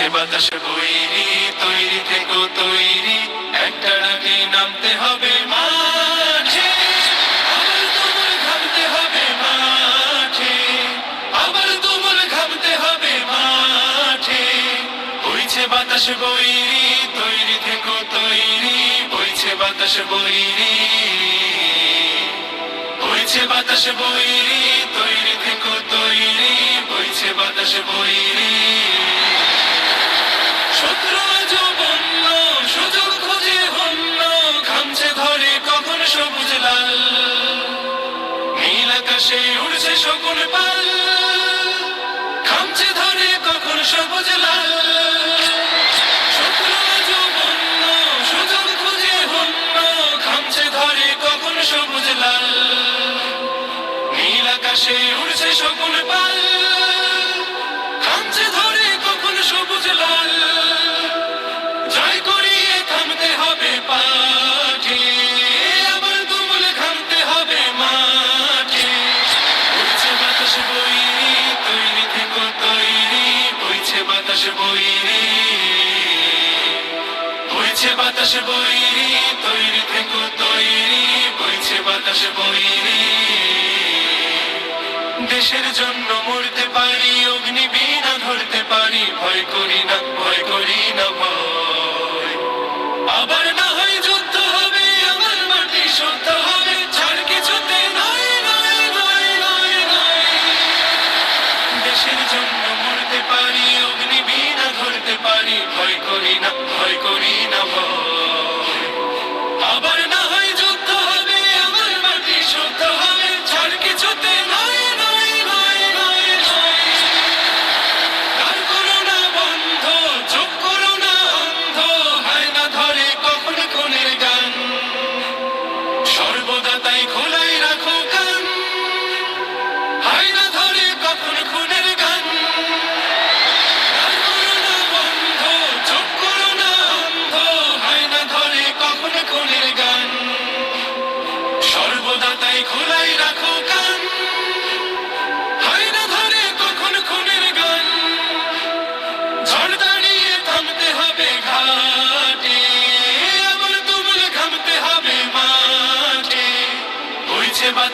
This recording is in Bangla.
বইছে বাতাস বইরি, তৈরি থেকো, তৈরি। একটা ডাকে নামতে হবে মাঠে, আবার তুমুল ঘামতে হবে মাঠে, আবার তুমুল ঘামতে হবে মাঠে। বইছে বাতাস বইরি, তৈরি থেকো, তৈরি। বইছে বাতাস বইরি, বইছে বাতাস বইরি, তৈরি থেকো, তৈরি। বইছে বাতাস আকাশে উড়ছে শকুন পাল, খামছে ধরে কখন সবুজ লাল। সুযোগ খুঁজে ধরে কখন উড়ছে শকুন বইছে বাতাস বইরি, তৈরি থেকো, তৈরি, বইছে বাতাস বইরি। দেশের জন্য মরতে পারি, অগ্নি বিনা ধরতে পারি, ভয় করি না, ভয় করি না আবার না হয় যুদ্ধ হবে আমার মাটি শুদ্ধ হবে, ছাড় কিছুতে দেশের জন্য মরতে পারি, অগ্নি বিনা ধরতে পারি, ভয় করি